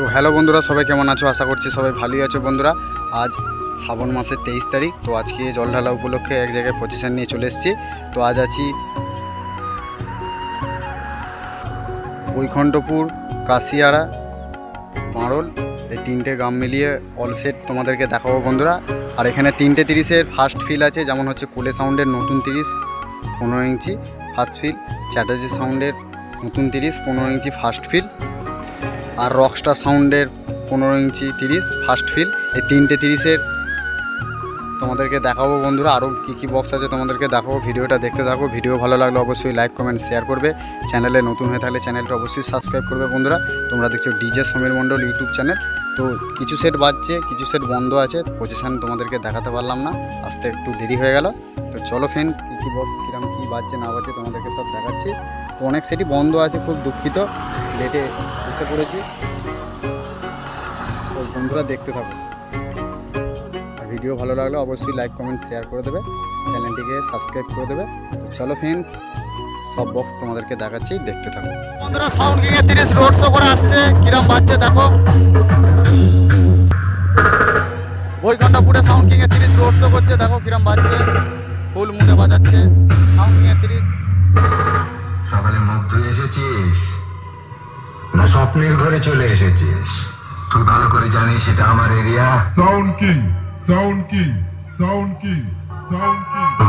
তো হ্যালো বন্ধুরা, সবাই কেমন আছো? আশা করছি সবাই ভালোই আছো বন্ধুরা। আজ শ্রাবণ মাসের তেইশ তারিখ, তো আজকে জল ঢালা উপলক্ষে এক জায়গায় পজিশন নিয়ে চলে এসেছি। তো আজ আছি বৈকুণ্ঠপুর, কাশিয়ারা, মারল। এই তিনটে গ্রাম মিলিয়ে অল সেট তোমাদেরকে দেখাবো বন্ধুরা। আর এখানে তিনটে তিরিশের ফার্স্ট ফিল আছে, যেমন হচ্ছে কোলে সাউন্ডের নতুন তিরিশ, পনেরো ইঞ্চি ফার্স্ট ফিল চ্যাটার্জি সাউন্ডের নতুন তিরিশ, পনেরো ইঞ্চি ফার্স্ট ফিল আর রকস্টার সাউন্ডের পনেরো ইঞ্চি তিরিশ ফার্স্ট ফিল এই তিনটে তিরিশের তোমাদেরকে দেখাবো বন্ধুরা। আরও কী কী বক্স আছে তোমাদেরকে দেখাবো। ভিডিওটা দেখতে থাকো। ভিডিও ভালো লাগলে অবশ্যই লাইক কমেন্ট শেয়ার করবে। চ্যানেলে নতুন হয়ে থাকলে চ্যানেলটা অবশ্যই সাবস্ক্রাইব করবে বন্ধুরা। তোমরা দেখছ DJ Samir Mondal YouTube channel তো কিছু সেট বাজছে, কিছু সেট বন্ধ আছে। পজিশান তোমাদেরকে দেখাতে পারলাম না। আসতে একটু দেরি হয়ে গেল। তো চলো ফেন কী কী বক্স কীরকম কী বাজছে না বাজছে তোমাদেরকে সব দেখাচ্ছি। তো অনেক সেটই বন্ধ আছে, খুব দুঃখিত। লেটে এসে পড়েছি। তো বন্ধুরা দেখতে থাকো। আর ভিডিও ভালো লাগলে অবশ্যই লাইক কমেন্ট শেয়ার করে দেবে। চ্যানেলটিকে সাবস্ক্রাইব করে দেবে। তো চলো ফ্রেন্ডস সব বক্স তোমাদেরকে দেখাচ্ছি দেখতে থাকো। বন্ধুরা সাউন্ড কিং এর 30 রোড শো করে আসছে। কিরম বাজছে দেখো। বৈকুণ্ঠপুরে সাউন্ড কিং এর 30 রোড শো করছে। দেখো কিরম বাজছে। ফুল মুডে বাজাচ্ছে। সাউন্ড কিং এর 30 সকালে মুখ ধুয়ে এসেছিস? না স্বপ্নের ঘরে চলে এসেছিস। তুই ভালো করে জানিস সেটা আমার এরিয়া সাউন্ড কি sound king sound king sound king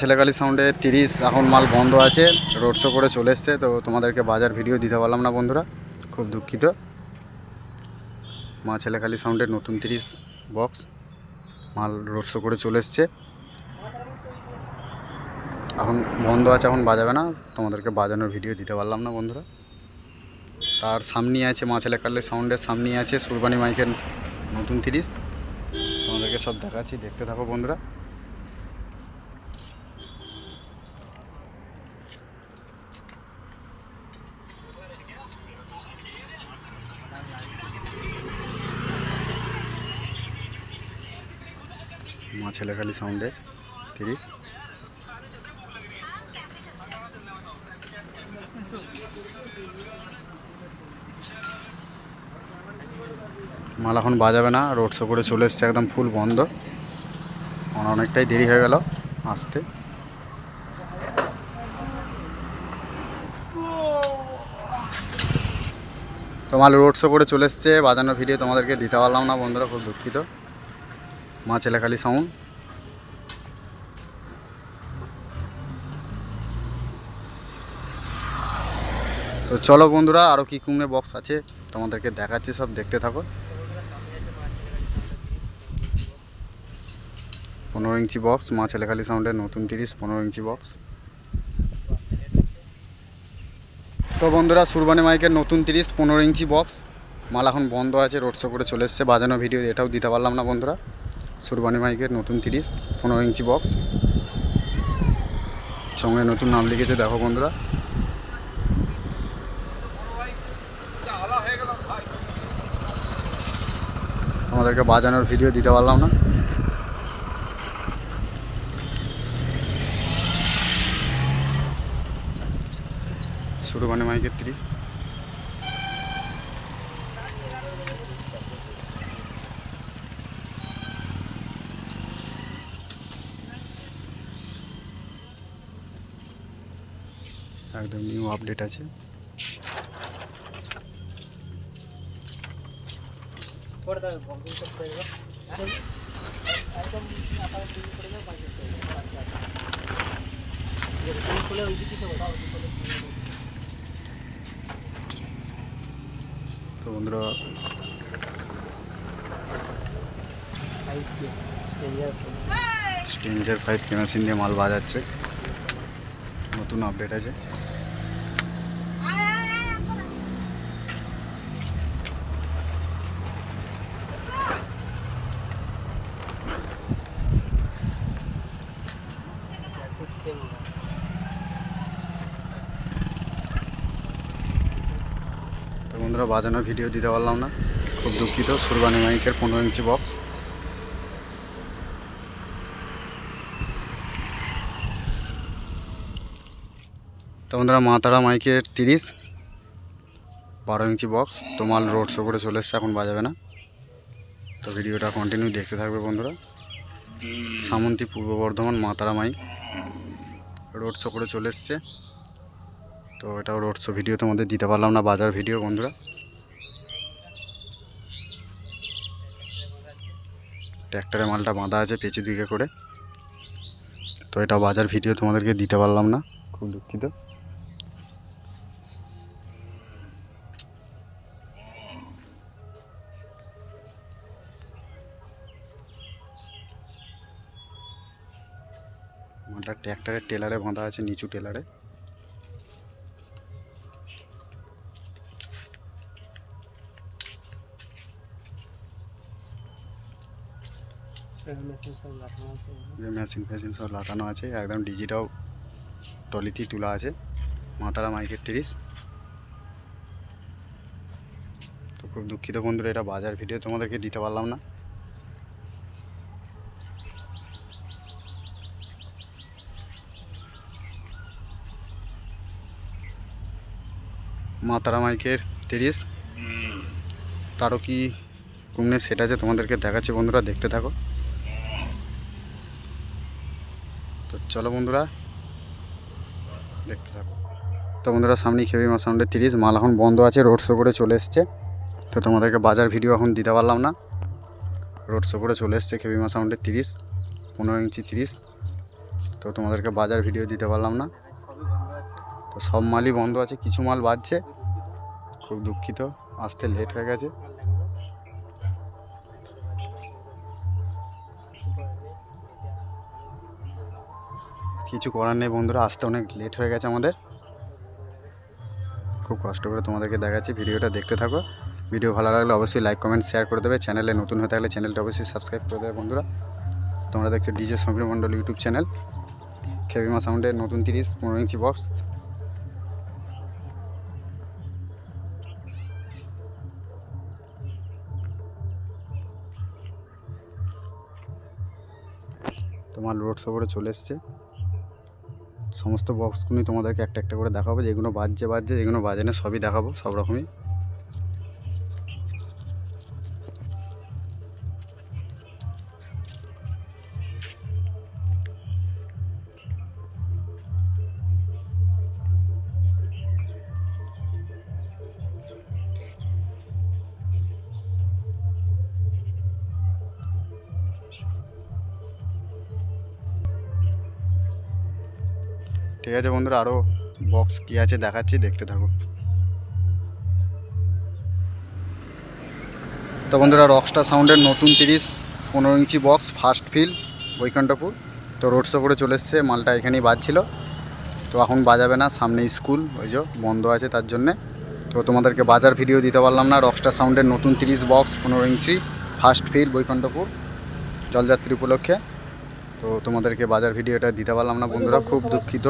ছেলেকালী সাউন্ডে তিরিশ এখন মাল বন্ধ আছে রোড শো করে চলে এসছে, তো তোমাদেরকে বাজার ভিডিও দিতে পারলাম না বন্ধুরা, খুব দুঃখিত। মা ছেলেকালী সাউন্ডের নতুন তিরিশ বক্স মাল রোড শো করে চলে এসছে। এখন বন্ধ আছে, এখন বাজাবে না, তোমাদেরকে বাজানোর ভিডিও দিতে পারলাম না বন্ধুরা। তার সামনেই আছে মা ছেলেকালী সাউন্ডের সামনেই আছে সুরবানি মাইকের নতুন তিরিশ। তোমাদেরকে সব দেখাচ্ছি, দেখতে থাকো বন্ধুরা। ছেলেখালি সাউন্ডে তিরিশ। মাল এখন বাজাবে না রোড শো করে চলে এসছে একদম ফুল বন্ধ। অনেকটাই দেরি হয়ে গেল আসতে। তো মাল রোড শো করে চলে এসছে বাজানোর ভিডিও তোমাদেরকে দিতে পারলাম না বন্ধুরা, খুব দুঃখিত। মা ছেলেখালি সাউন্ড তো চলো বন্ধুরা আরও কী কুমড়ে বক্স আছে, তোমাদেরকে দেখাচ্ছি, সব দেখতে থাকো। পনেরো ইঞ্চি বক্স মা ছেলেখালি সাউন্ডের নতুন তিরিশ, পনেরো ইঞ্চি বক্স তো বন্ধুরা, সুরবানি মাইকের নতুন তিরিশ, পনেরো ইঞ্চি বক্স মাল এখন বন্ধ আছে রোড শো করে চলে এসছে, বাজানো ভিডিও এটাও দিতে পারলাম না বন্ধুরা। সুরবানি মাইকের নতুন তিরিশ, পনেরো ইঞ্চি বক্স সঙ্গে নতুন নাম লিখেছে, দেখো বন্ধুরা। আমাদেরকে বাজানোর ভিডিও দিতে পারলাম না। শুরু মানে মাইকের তিরিশ। একদম নিউ আপডেট আছে। তো বন্ধুরা স্টেঞ্জার ফাইভ কেরোসিন দিয়ে মাল বাজাচ্ছে। নতুন আপডেট আছে। বন্ধুরা বাজানো ভিডিও দিতে পারলাম না। খুব দুঃখিত, সুরবানি মাইকের পনেরো ইঞ্চি বক্স তো বন্ধুরা মা তারা মাইকের তিরিশ, বারো ইঞ্চি বক্স তো মাল রোড শো করে চলে এসছে, এখন বাজাবে না। তো ভিডিওটা কন্টিনিউ দেখতে থাকবে বন্ধুরা। সামন্তী পূর্ব বর্ধমান মা তারা মাইক। রোড শো করে চলে এসছে। তো এটাও রোড শো ভিডিও তোমাদের দিতে পারলাম না, বাজার ভিডিও বন্ধুরা। ট্র্যাক্টরে মালটা বাঁধা আছে পেঁচু দিকে করে। তো এটা বাজার ভিডিও তোমাদেরকে দিতে পারলাম না, খুব দুঃখিত। মালটা ট্র্যাক্টরের টেলারে বাঁধা আছে, নিচু টেলারে। মেশিন ফ্যাশিন সব লাগানো আছে একদম ডিজিটাল টলিতেই তোলা আছে মাতারা মাইকের তিরিশ। তো খুব দুঃখিত বন্ধুরা এটা বাজার ভিডিও তোমাদেরকে দিতে পারলাম না। মাতারা মাইকের তিরিশ। তারও কি কুমনে সেট আছে তোমাদেরকে দেখাচ্ছে বন্ধুরা দেখতে থাকো তো চলো বন্ধুরা, দেখতে থাকো। তো বন্ধুরা, সামনেই খেবি মা সাউন্ডের তিরিশ মাল এখন বন্ধ আছে, রোড শো করে চলে এসছে। তো তোমাদেরকে বাজার ভিডিও এখন দিতে পারলাম না। রোড শো করে চলে এসছে খেবি মা সাউন্ডের তিরিশ পনেরো ইঞ্চি তিরিশ তো তোমাদেরকে বাজার ভিডিও দিতে পারলাম না। তো সব মালই বন্ধ আছে, কিছু মাল বাজছে। খুব দুঃখিত, আসতে লেট হয়ে গেছে। কিছু করার নেই বন্ধুরা, আসতে অনেক লেট হয়ে গেছে আমাদের। খুব কষ্ট করে তোমাদেরকে দেখাচ্ছি, ভিডিওটা দেখতে থাকো। ভিডিও ভালো লাগলে অবশ্যই লাইক কমেন্ট শেয়ার করে দেবে। চ্যানেলে নতুন হয়ে থাকলে চ্যানেলটা অবশ্যই সাবস্ক্রাইব করে দেবে বন্ধুরা। তোমরা দেখছ DJ Samir Mondal YouTube channel. খেবিমা সাউন্ডের নতুন তিরিশ, পনেরো ইঞ্চি বক্স তোমার রোড শো করে চলে এসছে। সমস্ত বক্সগুলোই তোমাদেরকে একটা একটা করে দেখাবো। যেগুলো বাজছে বাজছে, যেগুলো বাজে না, সবই দেখাবো, সব রকমই। ঠিক আছে বন্ধুরা আরও বক্স কী আছে দেখাচ্ছি, দেখতে থাকো। তো বন্ধুরা রকস্টার সাউন্ডের নতুন তিরিশ, পনেরো inch box first feel Baikunthapur. তো রোড শো করে চলে এসছে, মালটা এখানেই বাজছিল। তো এখন বাজাবে না, সামনে স্কুল ওই যে বন্ধ আছে তার জন্যে। তো তোমাদেরকে বাজার ভিডিও দিতে পারলাম না রকস্টার সাউন্ডের নতুন তিরিশ বক্স পনেরো ইঞ্চি ফার্স্ট ফিল বৈকুণ্ঠপুর, জলযাত্রী উপলক্ষে। তো তোমাদেরকে বাজার ভিডিওটা দিতে পারলাম না, বন্ধুরা, খুব দুঃখিত।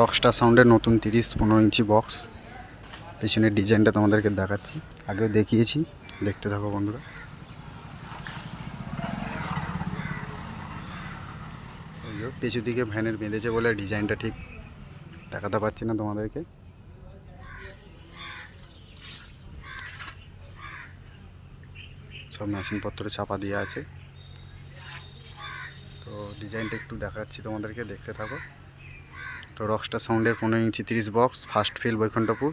রকস্টার সাউন্ডের নতুন তিরিশ পনেরো ইঞ্চি বক্স পেছনের ডিজাইনটা তোমাদেরকে দেখাচ্ছি, আগেও দেখিয়েছি। দেখতে থাকো বন্ধুরা। পেছু দিকে ভ্যানের বেঁধেছে বলে ডিজাইনটা ঠিক দেখাতে পারছি না তোমাদেরকে। সব মেশিনপত্র চাপা দেওয়া আছে। তো ডিজাইনটা একটু দেখাচ্ছি তোমাদেরকে, দেখতে থাকো। তো রকস্টার সাউন্ডের পনেরো ইঞ্চি তিরিশ বক্স ফার্স্ট ফিল বৈকুণ্ঠপুর।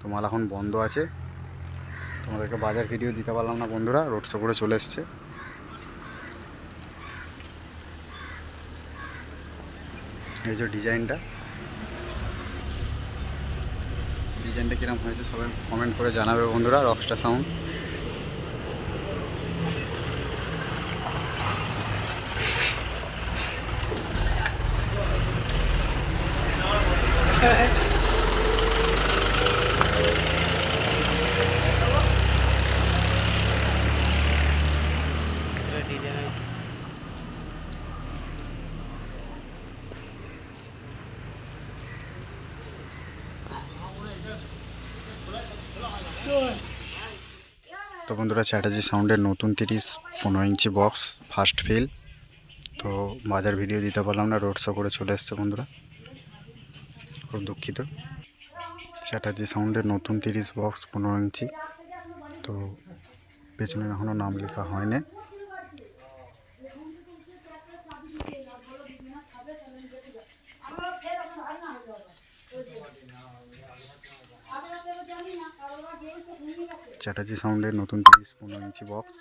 তো মাল এখন বন্ধ আছে। তোমাদেরকে বাজার ভিডিও দিতে পারলাম না বন্ধুরা রোড শো করে চলে এসছে। এই যে ডিজাইনটা ডিজাইনটা কিরম হয়েছে সবাই কমেন্ট করে জানাবে বন্ধুরা রকস্টার সাউন্ড বন্ধুরা চ্যাটার্জি সাউন্ডের নতুন তিরিশ পনেরো ইঞ্চি বক্স, ফার্স্ট ফিল, তো বাজার ভিডিও দিতে পারলাম না, রোড শো করে চলে এসছে বন্ধুরা। খুব দুঃখিত। চ্যাটার্জি সাউন্ডের নতুন তিরিশ বক্স, পনেরো ইঞ্চি, তো পেছনে এখনও নাম লেখা হয়নি। চ্যাটার্জি সাউন্ডের নতুন তিরিশ পনেরো ইঞ্চি বক্স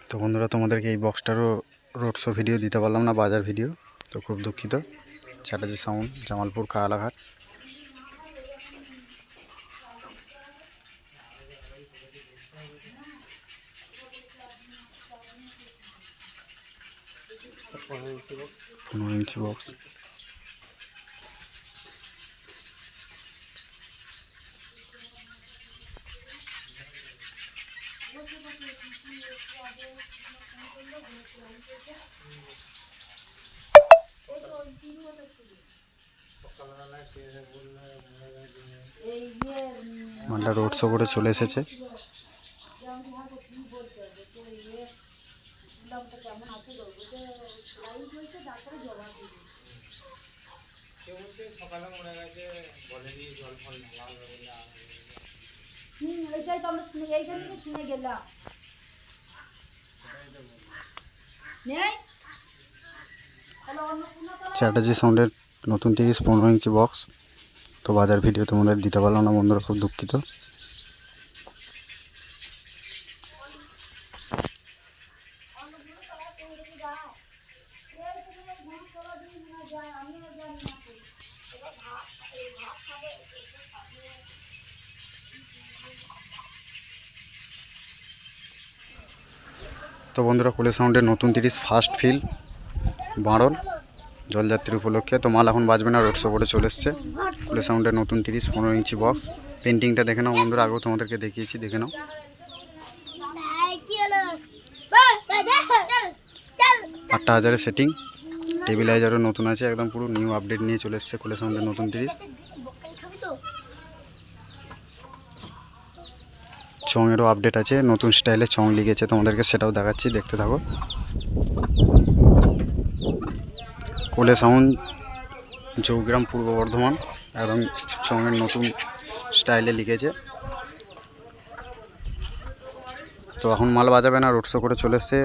তো বন্ধুরা, তোমাদেরকে এই বক্সটারও রোড শো ভিডিও দিতে পারলাম না, বাজার ভিডিও তো খুব দুঃখিত। চ্যাটার্জি সাউন্ড, জামালপুর কালাঘাট। পনেরো ইঞ্চি বক্স মালটা রোড শো করে চলে এসেছে। হুম এইটাই তো আমরা শুনে এইখান থেকে শুনে গেলাম। চ্যাটার্জি সাউন্ডের নতুন তিরিশ পনেরো ইঞ্চি বক্স তো বাজার ভিডিও তোমাদের দিতে পারলাম না, বন্ধুরা খুব দুঃখিত। তো বন্ধুরা কোলে সাউন্ডের নতুন তিরিশ ফার্স্ট ফিল, বাঁড়ল, জলযাত্রী উপলক্ষে। তো মাল এখন বাজবে না রোড শো করে চলে এসছে। কুলে সাউন্ডের নতুন তিরিশ পনেরো ইঞ্চি বক্স পেন্টিংটা দেখে নাও বন্ধুরা, আগেও তোমাদেরকে দেখিয়েছি, দেখে নাও। আটটা হাজারের সেটিং টেবিলাইজারও নতুন আছে, একদম পুরো নিউ আপডেট নিয়ে চলে এসছে কুলে সাউন্ডের নতুন তিরিশ খাবি তো চংয়েরও আপডেট আছে, নতুন স্টাইলে চং লিখেছে, তোমাদেরকে সেটাও দেখাচ্ছি, দেখতে থাকো। কোলে সাউন্ড চৌগ্রাম পূর্ব বর্ধমান, একদম চংয়ের নতুন স্টাইলে লিখেছে। তো এখন মাল বাজাবে না রোড শো করে চলে এসছে।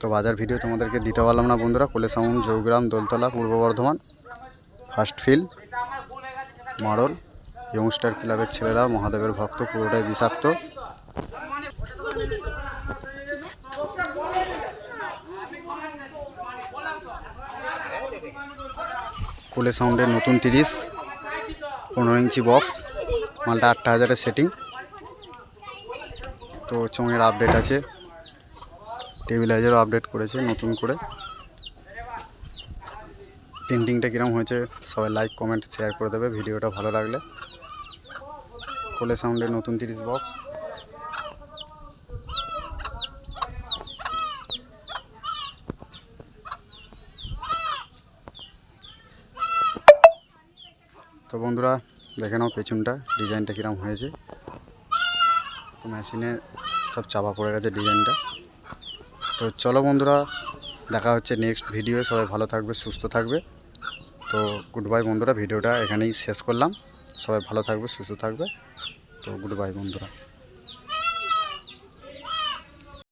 তো বাজার ভিডিও তোমাদেরকে দিতে পারলাম না বন্ধুরা, কোলে সাউন্ড চৌগ্রাম, দোলতলা, পূর্ব বর্ধমান ফার্স্ট ফিল মারল। ইয়ংস্টার ক্লাবের ছেলেরা, মহাদেবের ভক্ত, পুরোটাই বিষাক্ত। কোলে সাউন্ডের নতুন তিরিশ, পনেরো ইঞ্চি বক্স, মালটা আটটা হাজারের সেটিং তো চঙের আপডেট আছে টেবিলাইজারও আপডেট করেছে নতুন করে। পেন্টিংটা কীরকম হয়েছে সবাই লাইক কমেন্ট শেয়ার করে দেবে, ভিডিওটা ভালো লাগলে। কোলে সাউন্ডের নতুন তিরিশ বক্স। তো বন্ধুরা, দেখে নাও পেছনটা, ডিজাইনটা কীরকম হয়েছে। তো মেশিনে সব চাপা পড়ে গেছে ডিজাইনটা। তো চলো বন্ধুরা, দেখা হচ্ছে নেক্সট ভিডিও সবাই ভালো থাকবে, সুস্থ থাকবে। তো গুড বাই বন্ধুরা ভিডিওটা এখানেই শেষ করলাম। সবাই ভালো থাকবে, সুস্থ থাকবে। তো গুড বাই বন্ধুরা।